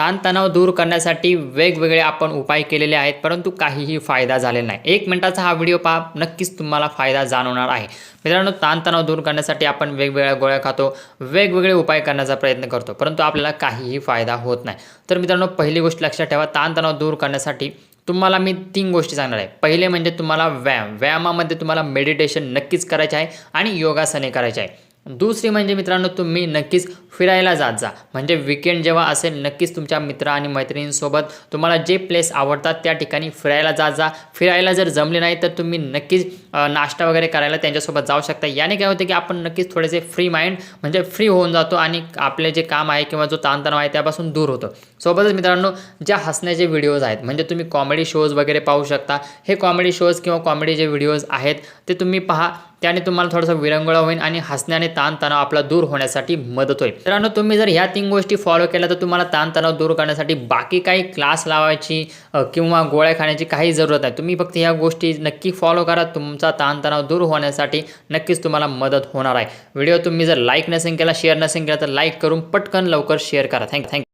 ताणतणाव दूर करण्यासाठी वेगवेगळे आपण उपाय केलेले आहेत परंतु काहीही फायदा झालेला नाही. एक मिनिटाचा हा व्हिडिओ पहा नक्कीच तुम्हाला फायदा जाणवणार आहे. मित्रांनो ताणतणाव दूर करण्यासाठी आपण वेगवेगळ्या गोळ्या खातो वेगवेगळे उपाय करण्याचा प्रयत्न करतो परंतु आपल्याला काहीही फायदा होत नाही. तर मित्रांनो पहिली गोष्ट लक्षात ठेवा ताणतणाव दूर करण्यासाठी तुम्हाला मी तीन गोष्टी सांगणार आहे. पहिले म्हणजे तुम्हाला व्यायाम व्यायामामध्ये तुम्हाला मेडिटेशन नक्कीच करायचे आहे आणि योगासने करायचे आहे. दुसरी म्हणजे मित्रांनो तुम्ही नक्कीच फिरायला जात जा. म्हणजे विकेंड जेव्हा असेल नक्कीच तुमच्या मित्र आणि मैत्रिणींसोबत तुम्हाला जे प्लेस आवडतात त्या ठिकाणी फिरायला जात जा. फिरायला जर जमले नाही तर तुम्ही नक्कीच नाश्ता वगैरे करायला त्यांच्यासोबत जाऊ शकता. याने काय होते की आपण नक्कीच थोडेसे फ्री माइंड म्हणजे फ्री होऊन जातो आणि आपले जे काम आहे किंवा जो ताणतणाव आहे त्यापासून दूर होतो. सोबतच मित्रांनो ज्या हसण्याचे व्हिडिओज आहेत म्हणजे तुम्ही कॉमेडी शोज वगैरे पाहू शकता. हे कॉमेडी शोज किंवा कॉमेडी जे व्हिडिओज आहेत ते तुम्ही पहा. त्याने तुम्हाला थोडंसं विरंगुळा होईल आणि हसण्याने ताणतणाव आपला दूर होण्यासाठी मदत होईल. मित्रांनो तुम्ही जर ह्या तीन गोष्टी फॉलो केल्या तर तुम्हाला ताणतणाव दूर करण्यासाठी बाकी काही क्लास लावायची किंवा गोळ्या खाण्याची काही जरूरत नाही. तुम्ही फक्त ह्या गोष्टी नक्की फॉलो करा तुमचा ताणतणाव दूर होण्यासाठी नक्कीच तुम्हाला मदत होणार आहे. व्हिडिओ तुम्ही जर लाईक नसेल केला शेअर नसेल केला तर लाईक करून पटकन लवकर शेअर करा. Thank you thank you